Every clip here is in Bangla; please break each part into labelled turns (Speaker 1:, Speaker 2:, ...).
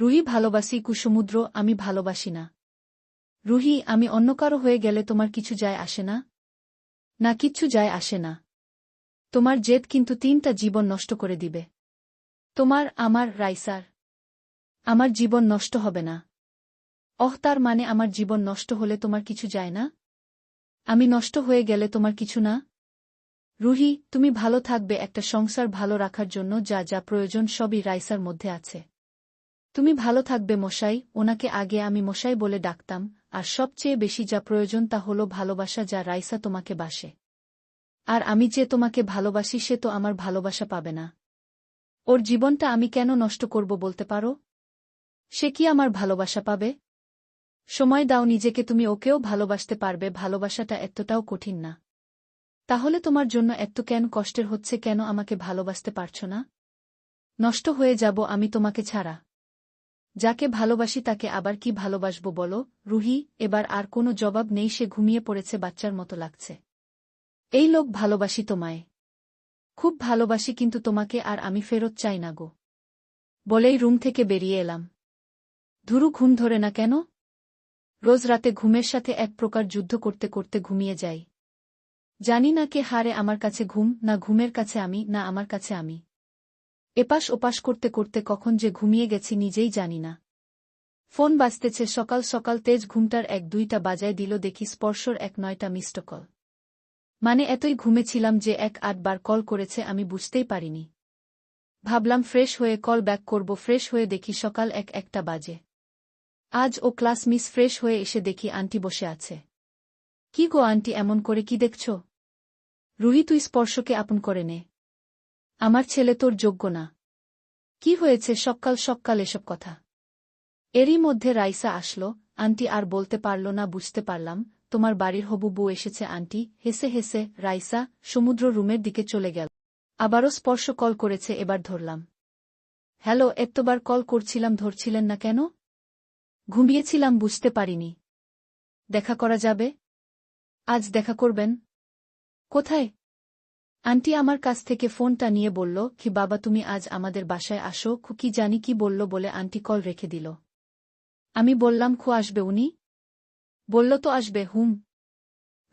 Speaker 1: রুহি ভালোবাসি, কুসমুদ্র, আমি ভালোবাসি না। রুহি, আমি অন্য কারও হয়ে গেলে তোমার কিছু যায় আসে না? না, কিচ্ছু যায় আসে না। তোমার জেদ কিন্তু তিনটা জীবন নষ্ট করে দিবে। তোমার, আমার, রাইসার। আমার জীবন নষ্ট হবে না। অহ, তার মানে আমার জীবন নষ্ট হলে তোমার কিছু যায় না? আমি নষ্ট হয়ে গেলে তোমার কিছু না? রুহি, তুমি ভালো থাকবে একটা সংসার ভালো রাখার জন্য, যা যা প্রয়োজন সবই রাইসার মধ্যে আছে। তুমি ভালো থাকবে মশাই, ওনাকে আগে আমি মশাই বলে ডাকতাম, আর সবচেয়ে বেশি যা প্রয়োজন তা হলো ভালোবাসা যা রাইসা তোমাকে বাসে। আর আমি যে তোমাকে ভালোবাসি সে তো আমার ভালোবাসা পাবে না। ওর জীবনটা আমি কেন নষ্ট করব বলতে পারো? সে কি আমার ভালোবাসা পাবে? সময় দাও নিজেকে, তুমি ওকেও ভালোবাসতে পারবে, ভালোবাসাটা এতটাও কঠিন না। তাহলে তোমার জন্য এত কেন কষ্টের হচ্ছে কেন আমাকে ভালোবাসতে পারছ না? নষ্ট হয়ে যাব আমি তোমাকে ছাড়া। যাকে ভালোবাসি তাকে আবার কি ভালোবাসব বলো, রুহি, এবার আর কোনো জবাব নেই, সে ঘুমিয়ে পড়েছে, বাচ্চার মতো লাগছে। এই লোক ভালোবাসি তোমায়। খুব ভালোবাসি, কিন্তু তোমাকে আর আমি ফেরত চাই না গো। বলেই রুম থেকে বেরিয়ে এলাম। ধুরু ঘুম ধরে না কেন? রোজ রাতে ঘুমের সাথে এক প্রকার যুদ্ধ করতে করতে ঘুমিয়ে যাই। জানি না কে হারে আমার কাছে ঘুম, না ঘুমের কাছে আমি, না আমার কাছে আমি। এপাশ ওপাশ করতে করতে কখন যে ঘুমিয়ে গেছি নিজেই জানি না। ফোন বাজতেছে সকাল সকাল তেজ ঘুমটার এক দুইটা বাজায় দিল দেখি স্পর্শর এক নয়টা মিস্ড কল। মানে এতই ঘুমেছিলাম যে এক আটবার কল করেছে আমি বুঝতেই পারিনি। ভাবলাম ফ্রেশ হয়ে কল ব্যাক করব, ফ্রেশ হয়ে দেখি সকাল এক একটা বাজে। আজ ও ক্লাস মিস ফ্রেশ হয়ে এসে দেখি আন্টি বসে আছে। কি গো আন্টি, এমন করে কি দেখছ? রুহি, তুই স্পর্শকে আপন করে নে। আমার ছেলে তোর যোগ্য না। কি হয়েছে সকাল সকাল এসব কথা? এরই মধ্যে রাইসা আসলো, আন্টি আর বলতে পারল না, বুঝতে পারলাম, তোমার বাড়ির হবু বউ এসেছে আন্টি, হেসে হেসে রাইসা সমুদ্র রুমের দিকে চলে গেল। আবারও স্পর্শ কল করেছে, এবার ধরলাম। হ্যালো, এতবার কল করছিলাম, ধরছিলেন না কেন? ঘুমিয়েছিলাম, বুঝতে পারিনি। দেখা করা যাবে? আজ দেখা করবেন? কোথায়? আন্টি আমার কাছ থেকে ফোনটা নিয়ে বলল, কি বাবা, তুমি আজ আমাদের বাসায় আসো? খুকি জানি কি বলল বলে আন্টি কল রেখে দিল। আমি বললাম, খু আসবে উনি? বলল, তো আসবে, হুম।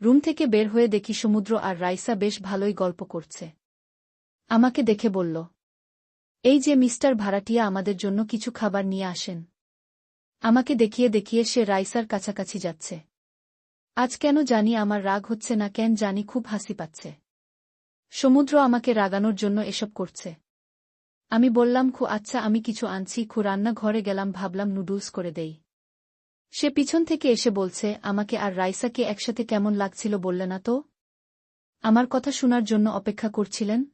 Speaker 1: রুম থেকে বের হয়ে দেখি সমুদ্র আর রাইসা বেশ ভালোই গল্প করছে। আমাকে দেখে বলল, এই যে মিস্টার ভাড়াটিয়া আমাদের জন্য কিছু খাবার নিয়ে আসেন। আমাকে দেখিয়ে দেখিয়ে সে রাইসার কাছাকাছি যাচ্ছে। আজ কেন জানি আমার রাগ হচ্ছে না, কেন জানি খুব হাসি পাচ্ছে। সমুদ্র আমাকে রাগানোর জন্য এসব করছে। আমি বললাম, খু আচ্ছা আমি কিছু আনছি, খু, রান্না ঘরে গেলাম, ভাবলাম নুডলস করে দেই। সে পিছন থেকে এসে বলছে, আমাকে আর রাইসাকে একসাথে কেমন লাগছিল বললে না তো? আমার কথা শোনার জন্য অপেক্ষা করছিলেন?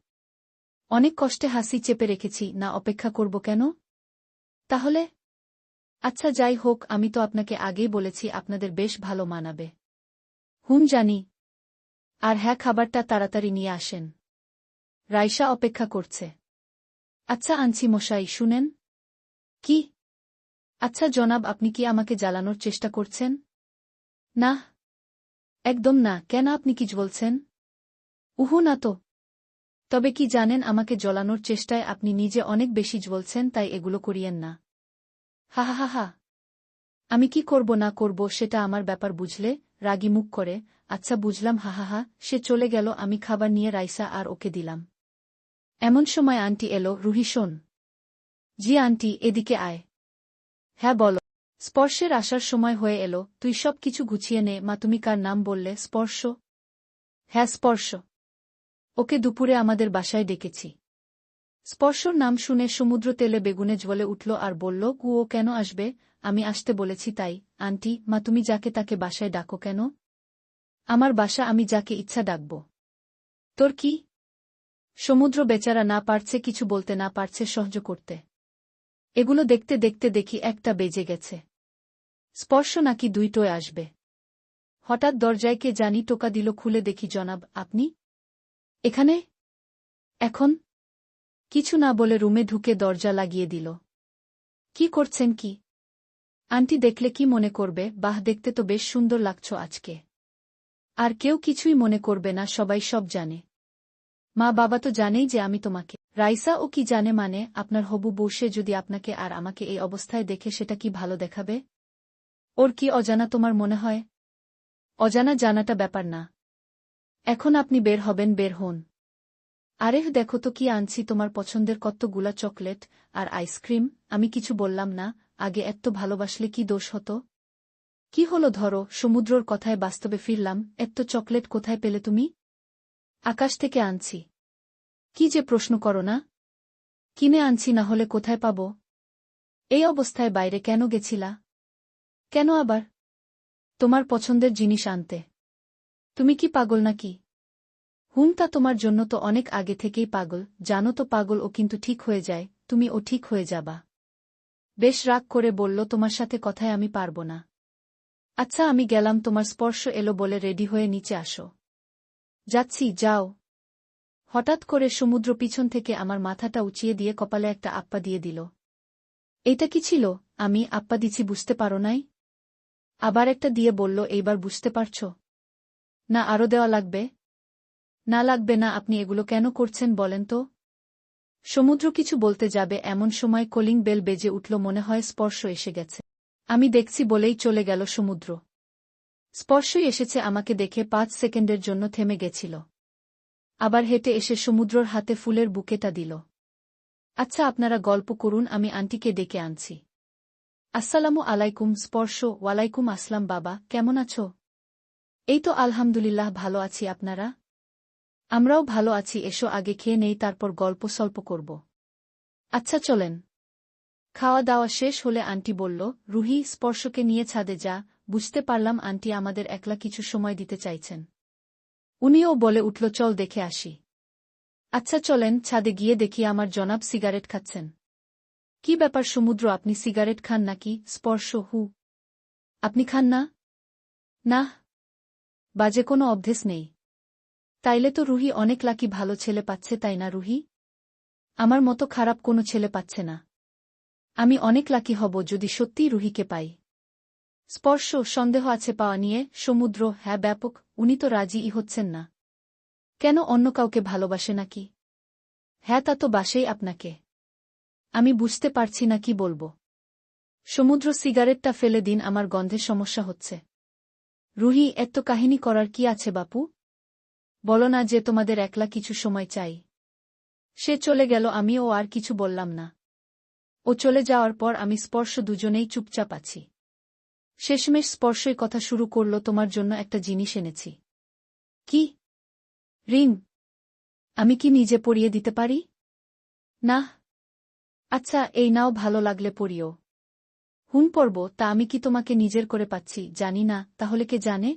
Speaker 1: অনেক কষ্টে হাসি চেপে রেখেছি, না অপেক্ষা করব কেন? তাহলে? আচ্ছা যাই হোক, আমি তো আপনাকে আগেই বলেছি, আপনাদের বেশ ভালো মানাবে। হুম, জানি আর হ্যাঁ খাবারটা তাড়াতাড়ি নিয়ে আসেন। রাইসা অপেক্ষা করছে। আচ্ছা আনছি মশাই, শুনেন। কি? আচ্ছা জনাব, আপনি কি আমাকে জ্বালানোর চেষ্টা করছেন? না। একদম না। কেন আপনি কি বলছেন? উহু, না তো। তবে কি জানেন, আমাকে জ্বলানোর চেষ্টায় আপনি নিজে অনেক বেশি জ্বলছেন তাই এগুলো করিয়েন না। হা হা হা। আমি কি করব, না করব, সেটা আমার ব্যাপার বুঝলে? রাগি মুখ করে। আচ্ছা বুঝলাম হা হা হা সে চলে গেল, আমি খাবার নিয়ে রাইসা আর ওকে দিলাম। এমন সময় আন্টি এলো, রুহি শোন। জি আন্টি, এদিকে আয়। হ্যাঁ বলো। স্পর্শের আসার সময় হয়ে এলো, তুই সব কিছু গুছিয়ে নে, মা তুমি কার নাম বললে, স্পর্শ? হ্যাঁ স্পর্শ। ওকে দুপুরে আমাদের বাসায় ডেকেছি। স্পর্শর নাম শুনে সমুদ্র তেলে বেগুনে জ্বলে উঠল আর বলল, কুয়ো কেন আসবে? আমি আসতে বলেছি তাই। আন্টি, মা তুমি যাকে তাকে বাসায় ডাকো কেন? আমার বাসা আমি যাকে ইচ্ছা ডাকব। তোর কি? সমুদ্র বেচারা না পারছে কিছু বলতে, না পারছে সহ্য করতে। এগুলো দেখতে দেখতে দেখি একটা বেজে গেছে। স্পর্শ নাকি দুইটোয় আসবে। হঠাৎ দরজায় কে জানি টোকা দিল, খুলে দেখি, জনাব, আপনি? এখানে? এখন? কিছু না বলে রুমে ঢুকে দরজা লাগিয়ে দিল। কি করছেন কি? আন্টি দেখলে কি মনে করবে? বাহ, দেখতে তো বেশ সুন্দর লাগছ আজকে। আর কেউ কিছুই মনে করবে না, সবাই সব জানে। মা বাবা তো জানেই যে আমি তোমাকে। রাইসা ও কি জানে মানে আপনার হবু বসে যদি আপনাকে আর আমাকে এই অবস্থায় দেখে সেটা কি ভালো দেখাবে? ওর কি অজানা তোমার মনে হয়? অজানা জানাটা ব্যাপার না। এখন আপনি বের হবেন, বের হন। আরেহ দেখো তো কি আনছি তোমার পছন্দের কতগুলা চকলেট আর আইসক্রিম, আমি কিছু বললাম না, আগে এত্ত ভালোবাসলে কি দোষ হতো? কি হলো ধরো, সমুদ্রর কথায় বাস্তবে ফিরলাম, এত্ত চকলেট কোথায় পেলে তুমি? আকাশ থেকে আনছি। কি যে প্রশ্ন করো না? কিনে আনছি না হলে কোথায় পাব? এই অবস্থায় বাইরে কেন গেছিলা? কেন আবার? তোমার পছন্দের জিনিস আনতে। তুমি কি পাগল নাকি? হুম তা তোমার জন্য তো অনেক আগে থেকেই পাগল, জানো তো পাগল ও কিন্তু ঠিক হয়ে যায়, তুমি ও ঠিক হয়ে যাবা। বেশ রাগ করে বলল, তোমার সাথে কথায় আমি পারব না। আচ্ছা আমি গেলাম, তোমার স্পর্শ এলো বলে রেডি হয়ে নিচে আসো। যাচ্ছি, যাও। হঠাৎ করে সমুদ্র পিছন থেকে আমার মাথাটা উঁচিয়ে দিয়ে কপালে একটা আপ্পা দিয়ে দিল। এইটা কি ছিল? আমি আপ্পা দিছি, বুঝতে পারো নাই? আবার একটা দিয়ে বলল, এইবার বুঝতে পারছ? না আরও দেওয়া লাগবে? না লাগবে না, আপনি এগুলো কেন করছেন বলেন তো? সমুদ্র কিছু বলতে যাবে, এমন সময় কলিং বেল বেজে উঠল, মনে হয় স্পর্শ এসে গেছে। আমি দেখছি বলেই চলে গেল সমুদ্র। স্পর্শই এসেছে আমাকে দেখে পাঁচ সেকেন্ডের জন্য থেমে গেছিল। আবার হেঁটে এসে সমুদ্রর হাতে ফুলের বুকেটা দিল। আচ্ছা আপনারা গল্প করুন, আমি আন্টিকে ডেকে আনছি। আসসালামু আলাইকুম, স্পর্শ, ওয়ালাইকুম আসলাম বাবা, কেমন আছো? এই তো আলহামদুলিল্লাহ, ভালো আছি, আপনারা? আমরাও ভালো আছি, এসো, আগে খেয়ে নেই, তারপর গল্প সল্প করব। আচ্ছা চলেন। খাওয়া দাওয়া শেষ হলে আন্টি বলল, রুহি, স্পর্শকে নিয়ে ছাদে যা। বুঝতে পারলাম আন্টি আমাদের একলা কিছু সময় দিতে চাইছেন। উনিও বলে উঠল, চল দেখে আসি। আচ্ছা চলেন ছাদে গিয়ে দেখি আমার জনাব সিগারেট খাচ্ছেন। কি ব্যাপার সমুদ্র, আপনি সিগারেট খান নাকি? স্পর্শ, হু। আপনি খান না? না। বাজে কোনো অভ্যেস নেই। তাইলে তো রুহি অনেক লাকি ভালো ছেলে পাচ্ছে, তাই না রুহি? আমার মতো খারাপ কোনো ছেলে পাচ্ছে না। আমি অনেক লাকি হব যদি সত্যিই রুহিকে পাই। স্পর্শ, সন্দেহ আছে পাওয়া নিয়ে, সমুদ্র হ্যাঁ ব্যাপক, উনি তো রাজিই হচ্ছেন না। কেন অন্য কাউকে ভালোবাসে নাকি? হ্যাঁ তা তো বাসেই আপনাকে। আমি বুঝতে পারছি না কি বলব। সমুদ্র সিগারেটটা ফেলে দিন, আমার গন্ধে সমস্যা হচ্ছে। রুহি, এত কাহিনী করার কি আছে বাপু? বলো না যে তোমাদের একলা কিছু সময় চাই। সে চলে গেল, আমিও আর কিছু বললাম না। ও চলে যাওয়ার পর আমি স্পর্শ দুজনেই চুপচাপ আছি। শেষমেশ স্পর্শই কথা শুরু করল, তোমার জন্য একটা জিনিস এনেছি। কি? রিং। আমি কি নিজে পরিয়ে দিতে পারি? না। আচ্ছা এই নাও, ভালো লাগলে পড়িও হুন পড়ব তা আমি কি তোমাকে নিজের করে পাচ্ছি, জানি না, তাহলে কে জানে?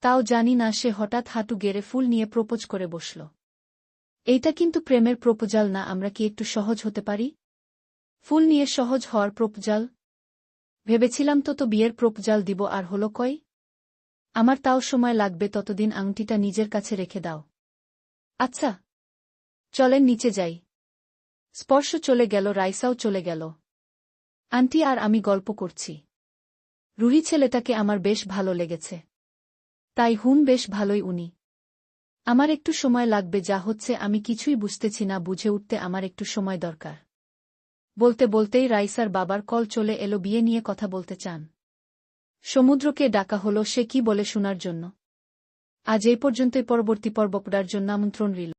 Speaker 1: তাও জানি না, সে হঠাৎ হাঁটু গেড়ে ফুল নিয়ে প্রপোজ করে বসল। এইটা কিন্তু প্রেমের প্রপোজাল না, আমরা কি একটু সহজ হতে পারি? ফুল নিয়ে সহজ হওয়ার প্রপোজাল? ভেবেছিলাম তো তো বিয়ের প্রপোজাল দিব, আর হলো কই? আমার তাও সময় লাগবে, ততদিন আংটিটা নিজের কাছে রেখে দাও। আচ্ছা চলেন নিচে যাই। স্পর্শ চলে গেল, রাইসাও চলে গেল। আন্টি আর আমি গল্প করছি। রুহি ছেলেটাকে আমার বেশ ভালো লেগেছে। তাই হুম বেশ ভালোই উনি। আমার একটু সময় লাগবে, যা হচ্ছে আমি কিছুই বুঝতেছি না, বুঝে উঠতে আমার একটু সময় দরকার। বলতে বলতেই রাইসার বাবার কল চলে এলো বিয়ে নিয়ে কথা বলতে চান। সমুদ্রকে ডাকা হলো সে কি বলে শোনার জন্য। আজ এই পর্যন্তই পরবর্তী পর্ব জন্য আমন্ত্রণ রইল।